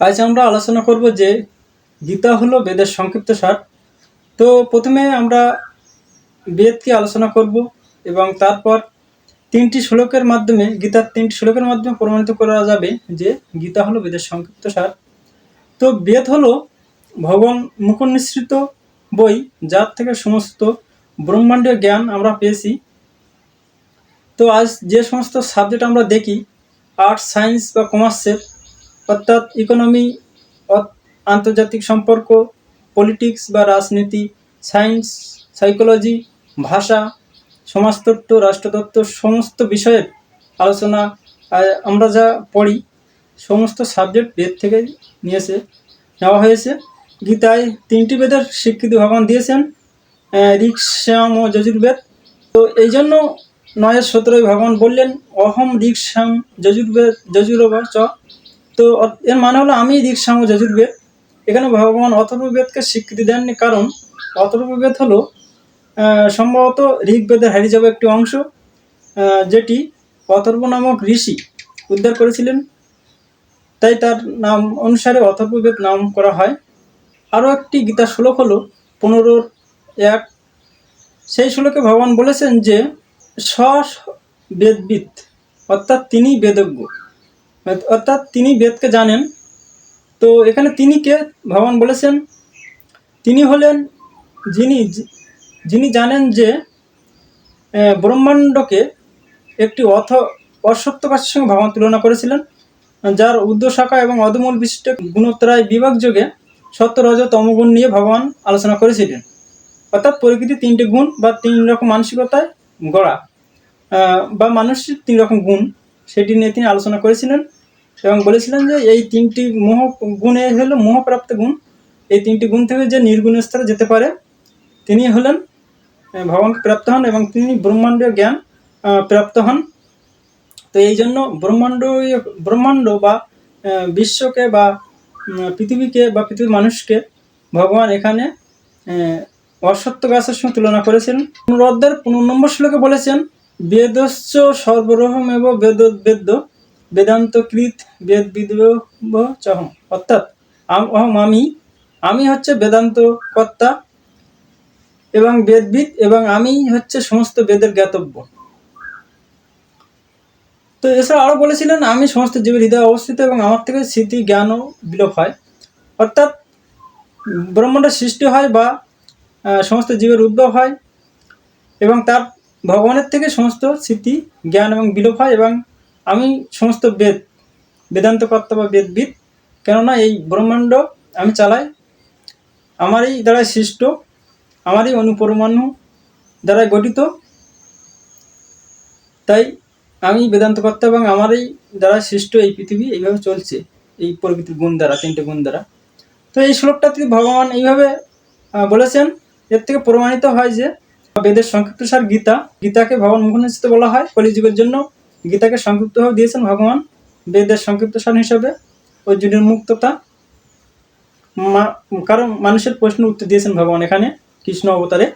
আজ আমরা আলোচনা করব যে গীতা হলো বেদের সংক্ষিপ্ত সার। তো প্রথমে আমরা বেদকে আলোচনা করব এবং তারপর তিনটি শ্লোকের মাধ্যমে, গীতার তিনটি শ্লোকের মাধ্যমে প্রমাণিত করা যাবে যে গীতা হলো বেদের সংক্ষিপ্ত সার। তো বেদ হলো ভগবান মুখনিসৃত বই, যার থেকে সমস্ত ব্রহ্মাণ্ডীয় জ্ঞান আমরা পেয়েছি। তো আজ যে সমস্ত সাবজেক্ট আমরা দেখি আর্টস সায়েন্স বা কমার্সের অর্থাৎ ইকোনমি আন্তর্জাতিক সম্পর্ক পলিটিক্স বা রাজনীতি সায়েন্স সাইকোলজি ভাষা সমাজতত্ত্ব রাষ্ট্রতত্ত্ব সমস্ত বিষয়ের আলোচনা আমরা যা পড়ি সমস্ত সাবজেক্ট বেদ থেকে নিয়েছে নেওয়া হয়েছে। গীতায় তিনটি বেদের স্বীকৃতি ভগবান দিয়েছেন আহ, ঋক শ্যাম ও যজুর্বেদ। তো এই জন্য নয়ের সতেরোই ভগবান বললেন অহম ঋক শ্যাম যজুর্বেদ যজুরব চ। তো এর মানে হলো আমি ও যজুর্বেদ এখানে ভগবান অথর্ববেদকে স্বীকৃতি দেননি। কারণ অথর্ববেদ হলো সম্ভবত ঋগ্বেদের হারিয়ে যাওয়া একটি অংশ যেটি অথর্ব নামক ঋষি উদ্ধার করেছিলেন। তাই তার নাম অনুসারে অথর্ববেদ নাম করা হয়। আরও একটি গীতা শ্লোক হলো পনেরোর এক। সেই শ্লোকে ভগবান বলেছেন যে স বেদবিদ অর্থাৎ তিনি বেদজ্ঞ। অর্থাৎ তিনি বেদকে জানেন। তো এখানে তিনি কে? ভগবান বলেছেন। তিনি হলেন যিনি যিনি জানেন যে ব্রহ্মাণ্ডকে একটি অথ অসত্য গাছের সঙ্গে ভগবান তুলনা করেছিলেন, যার উর্ধ্ব শাখা এবং অধমূল বিশিষ্ট গুণোত্তরায় বিভাগ যোগে সত্য রজ তমগুণ নিয়ে ভগবান আলোচনা করেছিলেন। অর্থাৎ প্রকৃতি তিনটি গুণ বা তিন রকম মানসিকতায় গড়া। বা মানুষের তিন রকম গুণ, সেটি নিয়ে তিনি আলোচনা করেছিলেন। এবং বলেছিলেন যে এই তিনটি মোহ গুণে হলো মোহপ্রাপ্ত গুণ। এই তিনটি গুণ থেকে যে নির্গুণ স্তরে যেতে পারে, তিনি হলেন ভগবানকে প্রাপ্ত হন এবং তিনি ব্রহ্মাণ্ডীয় জ্ঞান প্রাপ্ত হন। তো এই জন্য ব্রহ্মাণ্ড ব্রহ্মাণ্ড বা বিশ্বকে বা পৃথিবীকে বা পৃথিবীর মানুষকে ভগবান এখানে অসত্য গাছের সঙ্গে তুলনা করেছেন। অনুরোধের পনেরো নম্বর শ্লোকে বলেছেন, বেদস্য সর্বরহম এবং বেদ, বেদ্য। বেদান্ত কৃত বেদ বিদ্রোহ চহম। অর্থাৎ অহম আমি। আমি হচ্ছে বেদান্ত কর্তা এবং বেদবিদ এবং আমি হচ্ছে সমস্ত বেদের জ্ঞাতব্য। তো এছাড়া আরও বলেছিলেন, আমি সমস্ত জীবের হৃদয়ে অবস্থিত এবং আমার থেকে স্মৃতি জ্ঞানও বিলোপ হয়। অর্থাৎ ব্রহ্মাণ্ডের সৃষ্টি হয় বা সমস্ত জীবের উদ্ভব হয় এবং তার ভগবানের থেকে সমস্ত স্মৃতি জ্ঞান এবং বিলোপ হয় এবং আমি সমস্ত বেদ, বেদান্ত কর্তা বা বেদবিদ, কেননা এই ব্রহ্মাণ্ড আমি চালাই। আমারই দ্বারা সৃষ্ট, আমারই অনুপরমাণু দ্বারা গঠিত। তাই আমি বেদান্ত কর্তা এবং আমারই দ্বারা সৃষ্ট এই পৃথিবী এইভাবে চলছে, এই প্রকৃতির গুণ দ্বারা, তিনটে গুণ দ্বারা। তো এই শ্লোকটাতে ভগবান এইভাবে বলেছেন, এর থেকে প্রমাণিত হয় যে, বেদের সংক্ষিপ্ত সার গীতা, গীতাকে ভগবান মুখনিশ্চিত বলা হয় কলিযুগের জন্য। গীতাকে সংক্ষিপ্তভাবে দিয়েছেন ভগবান বেদের সংক্ষিপ্ত সার হিসাবে। অর্জুনের মুক্ততা। কারণ মানুষের প্রশ্ন উত্তর দিয়েছেন ভগবান এখানে, কৃষ্ণ অবতারে।